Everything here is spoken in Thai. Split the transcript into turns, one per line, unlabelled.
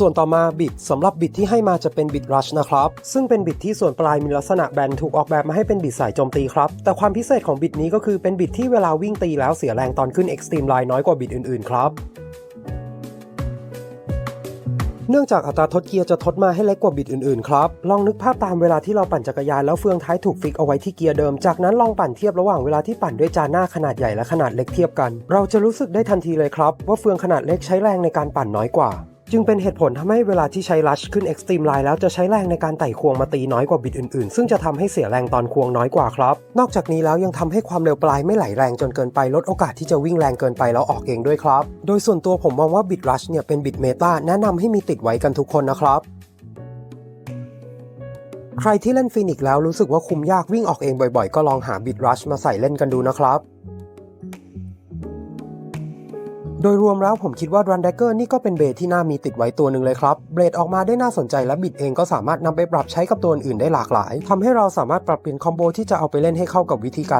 ส่วนต่อมาบิดสำหรับบิดที่ให้มาจะเป็นบิดรัชนะครับ ซึ่งเป็นบิดที่ส่วนปลายมีลักษณะแบนถูกออกแบบมาให้เป็นบิดสายโจมตีครับ แต่ความพิเศษของบิดนี้ก็คือเป็นบิดที่เวลาวิ่งตีแล้วเสียแรงตอนขึ้น Extreme Line น้อยกว่าบิดอื่นๆครับเนื่องจากอัตราทดเกียร์จะทดมาให้เล็กกว่าบิดอื่นๆครับ ลองนึกภาพตามเวลาที่เราปั่นจักรยานแล้วเฟืองท้ายถูกฟิกเอาไว้ที่เกียร์เดิม จากนั้นลองปั่นเทียบระหว่างเวลาที่ปั่นด้วยจานหน้าขนาดใหญ่และขนาดเล็กเทียบกัน เราจะรู้สึกได้ทันทีเลยครับ ว่าเฟืองขนาดเล็กใช้แรงในการปั่นน้อยกว่า จึงเป็นเหตุผลทำให้เวลาที่ใช้ลัชขึ้น Extreme Line แล้วจะใช้แรงในการไต่ควงมาตีน้อยกว่าบิดอื่นๆ ซึ่งจะทำให้เสียแรงตอนควงน้อยกว่าครับ นอกจากนี้แล้วยังทำให้ความเร็วปลายไม่ไหลแรงจนเกินไปลดโอกาสที่จะวิ่งแรงเกินไปแล้วออกเองด้วยครับ โดยส่วนตัวผมมองว่าบิดรัชเนี่ยเป็นบิดเมตาแนะนำให้มีติดไว้กันทุกคนนะครับใครที่เล่นฟินิกแล้วรู้สึกว่าคุมยากวิ่งออกเองบ่อยๆ ก็ลองหาบิดรัชมาใส่เล่นกันดูนะครับ โดยรวมแล้วผมคิดว่า Run Dagger นี่ก็เป็นเบสที่น่ามีติดไว้ตัวหนึ่งเลยครับ เบรดออกมาได้น่าสนใจและบิดเองก็สามารถนำไปปรับใช้กับตัวอื่นได้หลากหลายทำให้เราสามารถปรับเปลี่ยนคอมโบที่จะเอาไปเล่นให้เข้ากับวิธีการ